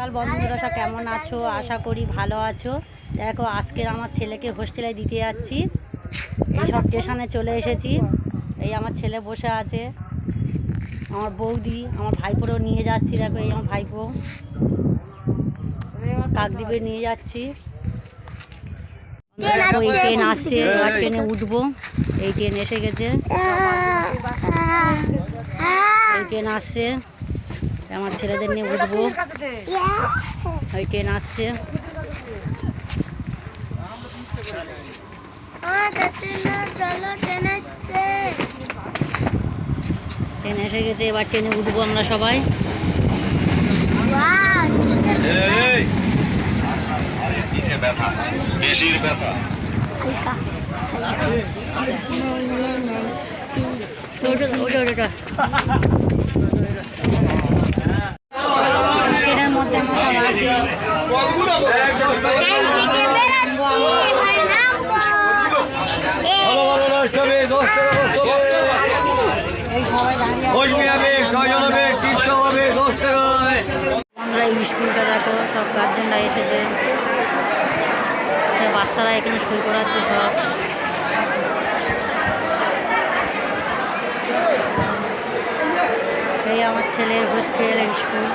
কাল বন্ধুরা কেমন আছো? আশা করি ভালো আছো। দেখো, আজকের আমার ছেলেকে হোস্টেলে দিতে যাচ্ছি। এই সব স্টেশনে চলে এসেছি। এই আমার ছেলে বসে আছে। আমার বৌদি, আমার ভাইপোরও নিয়ে যাচ্ছি। দেখো, এই আমার ভাইপো কাকদ্বীপে নিয়ে যাচ্ছি। দেখো, এই ট্রেন আসছে। এবার ট্রেনে উঠবো। এই ট্রেন এসে গেছে। এই ট্রেন আসছে। আমার ছেলেদের নিয়ে উঠবো ওই ট্রেন আসছে ট্রেন এসে গেছে এবার ট্রেনে উঠবো আমরা সবাই ওটা ওটা ওটা স্কুলটা দেখো, সব গার্জেনরা এসেছে। বাচ্চারা এখানে সই করাচ্ছে সব। এই আমার ছেলের হোস্টেল স্কুল।